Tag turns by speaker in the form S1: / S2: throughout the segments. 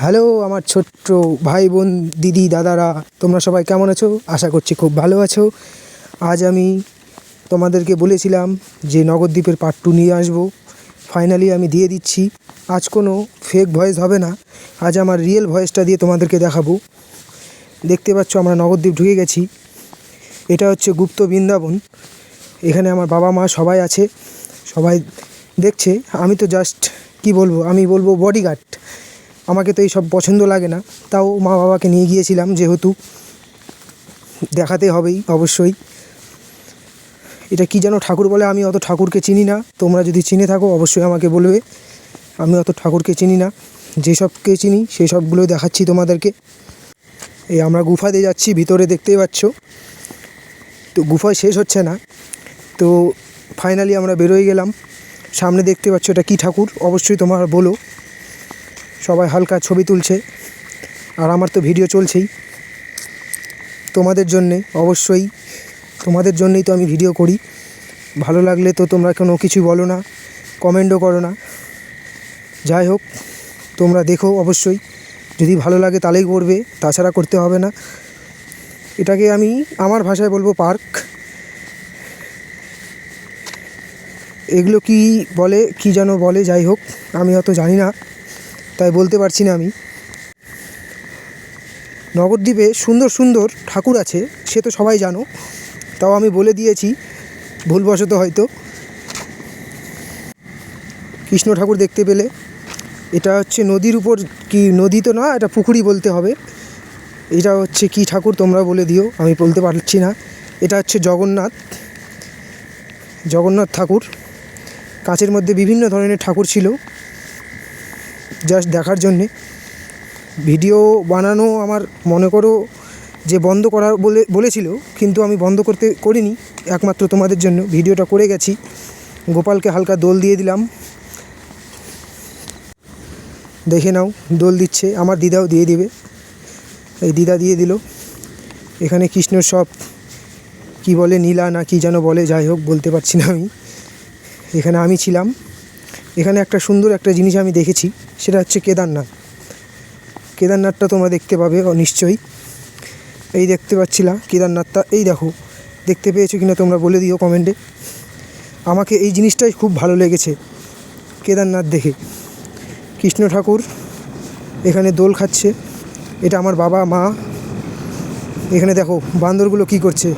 S1: Hello, আমার ছোট্ট ভাই বোন দিদি, দাদারা, তোমরা সবাই কেমন আছো? আশা করছি খুব ভালো আছো। আজ আমি তোমাদেরকে বলেছিলাম যে নগরদ্বীপের পার্ট টু নিয়ে আসব। ফাইনালি আমি দিয়ে দিচ্ছি। আজ কোনো ফেক ভয়েস হবে না। আজ আমার রিয়েল ভয়েসটা দিয়ে তোমাদেরকে দেখাবো। দেখতে পাচ্ছ, আমরা নগরদ্বীপ ঢুকে গেছি। এটা হচ্ছে গুপ্ত বৃন্দাবন। এখানে আমার বাবা মা সবাই আছে। সবাই দেখছে। আমি তো জাস্ট কি বলব? আমি বলব বডিগার্ড আমাকে তো এই সব পছন্দ লাগে না। তাও মা বাবাকে নিয়ে গিয়েছিলাম যেহেতু। দেখাতে হবেই, অবশ্যই। এটা কি যেন ঠাকুর বলে, আমি অত ঠাকুরকে চিনি না। তোমরা যদি চিনে থাকো, অবশ্যই আমাকে বলবে। আমি অত ঠাকুরকে চিনি না। যেসবকে চিনি সেই সবগুলো দেখাচ্ছি তোমাদেরকে। এই আমরা গুফাতে যাচ্ছি, ভিতরে দেখতেই পাচ্ছ। তো গুফায় শেষ হচ্ছে না। তো ফাইনালি আমরা বেরোয় গেলাম। সামনে দেখতে পাচ্ছ এটা কী ঠাকুর? অবশ্যই তোমার বলো। সবাই হালকা ছবি তুলছে, আর আমার তো ভিডিও চলছেই। তোমাদের জন্যে, অবশ্যই, তোমাদের জন্যই তো আমি ভিডিও করি। ভালো লাগলে তো তোমরা কোনো কিছু বলো না, কমেন্টও করো না। যাই হোক, তোমরা দেখো অবশ্যই, যদি ভালো লাগে তাহলেই করবে, তাছাড়া করতে হবে না। এটাকে আমি আমার ভাষায় বলব পার্ক। এগুলো কি বলে, কি যেন বলে, যাই হোক, আমি অত জানি না। তাই বলতে পারছি না আমি। নবদ্বীপে সুন্দর সুন্দর ঠাকুর আছে, সে তো সবাই জানো। তাও আমি বলে দিয়েছি, ভুলবশত হয়তো। কৃষ্ণ ঠাকুর দেখতে পেলে। এটা হচ্ছে নদীর উপর কি, নদী তো না এটা পুকুরি বলতে হবে। এটা হচ্ছে কি ঠাকুর, তোমরা বলে দিও, আমি বলতে পারছি না। এটা হচ্ছে জগন্নাথ জগন্নাথ ঠাকুর। কাঁচের মধ্যে বিভিন্ন ধরনের ঠাকুর ছিল। জাস্ট দেখার জন্যে। ভিডিও বানানো আমার মনে করো যে বন্ধ করা বলে, বলেছিল, কিন্তু আমি বন্ধ করতে করিনি, একমাত্র তোমাদের জন্য। ভিডিওটা করে গেছি। গোপালকে হালকা দোল দিয়ে দিলাম। দেখে নাও, দোল দিচ্ছে। আমার দিদাও দিয়ে দিবে। এই দিদা দিয়ে দিল। এখানে কৃষ্ণর সব কি বলে, নীলা না কি যেন বলে, যাই হোক, বলতে পারছি না আমি। এখানে আমি ছিলাম। এখানে একটা সুন্দর একটা জিনিস আমি দেখেছি, সেটা হচ্ছে কেদারনাথ। কেদারনাথটা তোমরা দেখতে পাবে নিশ্চয়ই। এই দেখতে পাচ্ছিলাম কেদারনাথটা, এই দেখো, দেখতে পেয়েছ কিনা তোমরা বলে দিও কমেন্টে আমাকে এই জিনিসটাই খুব ভালো লেগেছে, কেদারনাথ দেখে। কৃষ্ণ ঠাকুর এখানে দোল খাচ্ছে, এটা আমার বাবা, মা। এখানে দেখো বান্দরগুলো কি করছে,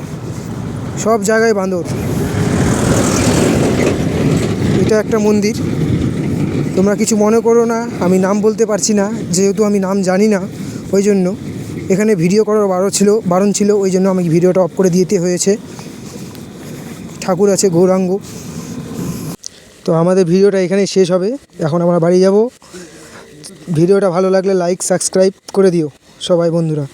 S1: সব জায়গায় বান্দর। এটা একটা মন্দির। তোমরা কিছু মনে করো না, আমি নাম বলতে পারছি না, যেহেতু আমি নাম জানি না, ওই জন্য। এখানে ভিডিও করার বারো ছিল, বারণ ছিল, ওই জন্য আমাকে ভিডিওটা অফ করে দিতে হয়েছে। ঠাকুর আছে গৌরাঙ্গ। তো আমাদের ভিডিওটা এখানেই শেষ হবে। এখন আমরা বাড়ি যাব। ভিডিওটা ভালো লাগলে লাইক সাবস্ক্রাইব করে দিও, সবাই বন্ধুরা।